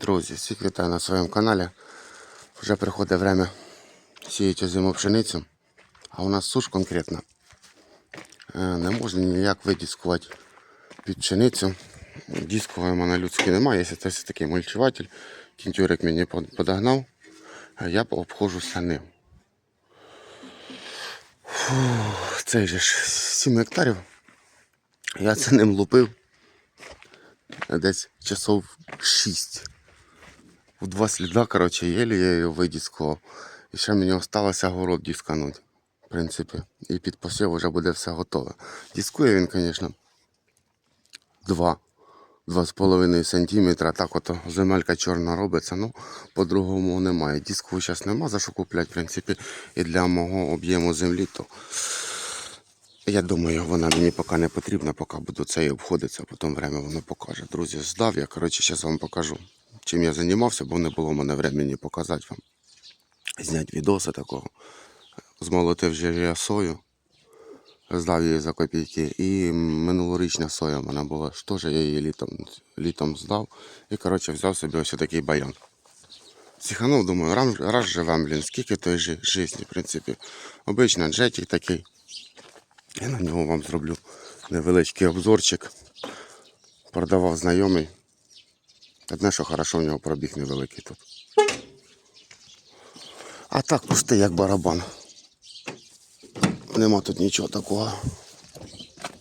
Друзі, всіх вітаю на своєму каналі. Вже приходить время сіяти зиму пшеницю. А у нас суш конкретно. Е, Не можна ніяк видіскувати під пшеницю. Дискової монолюдської немає, є це такий мульчуватель. Кінтюрик мені подогнав, я обходжу самим. Фу, же ж 7 гектарів. Я це ним лупив десь часов 6. В два сліда, коротше, єлі я його видіскував. І ще мені залишилося город дискануть. В принципі. І під посів вже буде все готове. Дискує він, звісно, 2. 2,5 см. Так от земелька чорна робиться, ну по-другому немає. Диску зараз нема за що купляти, в принципі, і для мого об'єму землі, то я думаю, вона мені поки не потрібна, поки буду це обходитися, а потім время воно покаже. Друзі, здав я. Коротше, зараз вам покажу, чим я займався, бо не було в мене времени показати вам. Зняти відоси такого. Змолотив я сою, здав її за копійки. І минулорічна соя в мене була. Що ж я її літом, літом здав. І коротше взяв собі ось такий баян. Психанув, думаю, раз, живем, блін, скільки той житті, в принципі. Обично джетік такий. Я на нього вам зроблю невеличкий обзорчик. Продавав знайомий. Одне, що хорошо, в нього пробіг невеликий тут. А так пустий, як барабан. Нема тут нічого такого.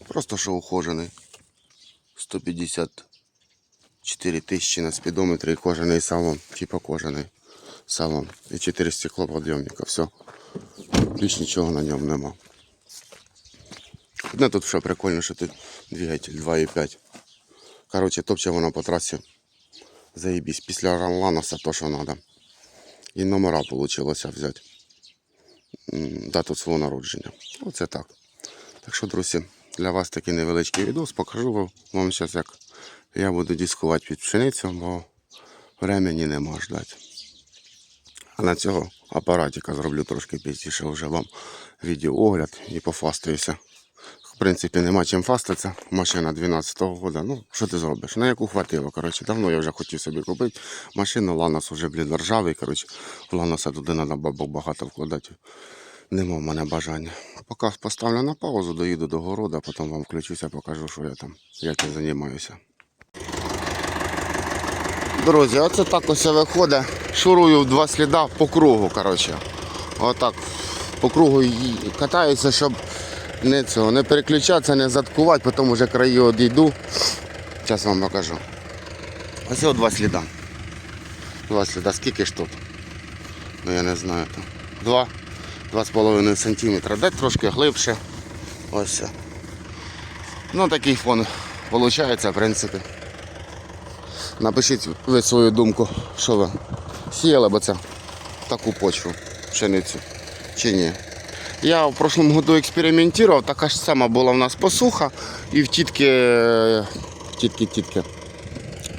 Просто що ухожений. 154 тисячі на спідометрі і кожаний салон. Типа кожаний салон. І 4 стеклоподйомника. Все. Більш нічого на ньому нема. Одне тут що прикольно, що тут двигатель 2,5. Коротше, топче вона по трасі. Заїбісь. Після Ранланоса то, що треба. І номера вийшло взяти. Дату свого народження. Оце так. Так що, друзі, для вас такий невеличкий відос. Покажу вам- зараз, як я буду дискувати під пшеницю, бо времени нема ждати. А на цього апаратика зроблю трошки пізніше вже вам відеоогляд і пофастаюся. В принципі, нема чим фастатися. Машина 12-го года. Ну, що ти зробиш? На яку хватило. Коротше, давно я вже хотів собі купити. Машину Ланос вже, блін, ржавий. Коротше, Ланоса туди треба бабок багато вкладати. Нема в мене бажання. Поки поставлю на паузу, доїду до города, потім вам включуся, покажу, що я там, як я займаюся. Друзі, оце так ось виходить. Шурую в два сліда по кругу. коротше. Отак по кругу катаюся, щоб не цього, не переключатися, не заткувати, потім вже краї одійду. Зараз вам покажу. Ось от два сліда. Два сліда. Скільки ж тут? Ну я не знаю. Там. Два. Два з половиною сантиметра. Де трошки глибше. Ось. Ну такий фон виходить, в принципі. Напишіть ви свою думку, що ви сіяли б це таку почву, пшеницю чи ні. Я в прошлому году експериментував, така ж сама була в нас посуха і в тітки, е, тітки, тітки.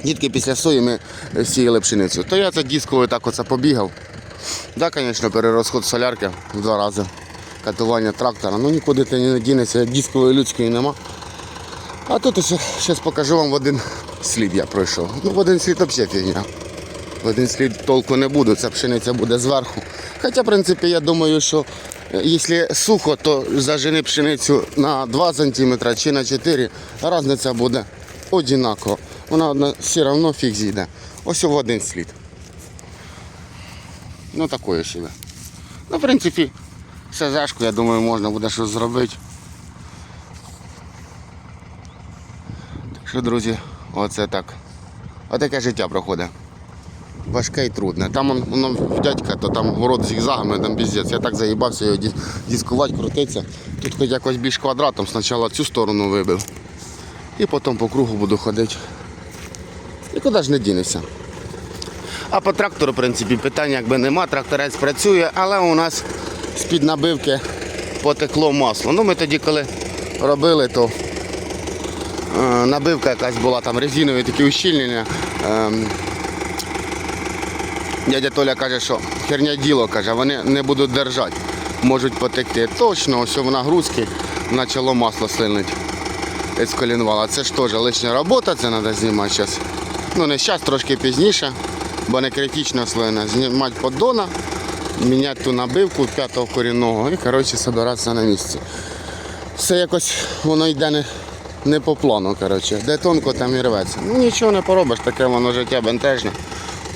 Тітки після сої ми сіяли пшеницю. То я це дисково так оце побігав. Так, да, звісно, перерозход солярки в два рази. Катування трактора. Ну нікуди ти не дінеться, дискової людської нема. А тут ось зараз покажу вам в один слід я пройшов. Ну в один слід взагалі фігня. В один слід толку не буде, ця пшениця буде зверху. Хоча, в принципі, я думаю, що якщо сухо, то зажени пшеницю на 2 см чи на 4 різниця буде однакова. Вона все одно фіг зійде. Ось в один слід. Ну такое себе. Ну, в принципі, все зашку, я думаю, можна буде щось зробити. Так що, друзі, оце так. Отаке життя проходить. Важке і трудне. Там он, воно дядька, то там город зігзагами, там піздець. Я так заїбався його дискувати, крутитися. Тут хоч якось більш квадратом, спочатку цю сторону вибив. І потім по кругу буду ходити. І куди ж не дінешся. А по трактору, в принципі, питання якби нема, тракторець працює, але у нас з-під набивки потекло масло. Ну ми тоді, коли робили, то е, набивка якась була, там резинові такі ущільнення. Дядя Толя каже, що херня діло, каже, вони не будуть держати, можуть потекти. Точно, ось в нагрузці почало масло слинити з колінвала. Це ж теж лишня робота, це треба знімати зараз. Ну не зараз, трошки пізніше. бо не критично слоєна. Знімати поддона, міняти ту набивку п'ятого корінного і коротше збиратися на місці. Все якось воно йде не, не по плану. коротше. Де тонко, там і рветься. Ну нічого не поробиш, таке воно життя бентежне.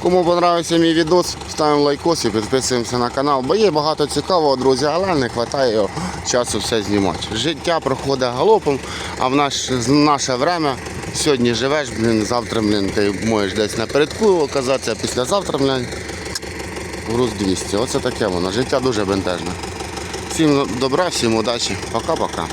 Кому подобається мій відос, ставимо лайкос і підписуємося на канал, бо є багато цікавого, друзі, але не вистачає часу все знімати. Життя проходить галопом, а в наш, наше время сьогодні живеш, блін, завтра, блін, ти можеш десь напередку оказатися, а післязавтра, блін, груз 200. Оце таке воно. Життя дуже бентежне. Всім добра, всім удачі. Пока-пока.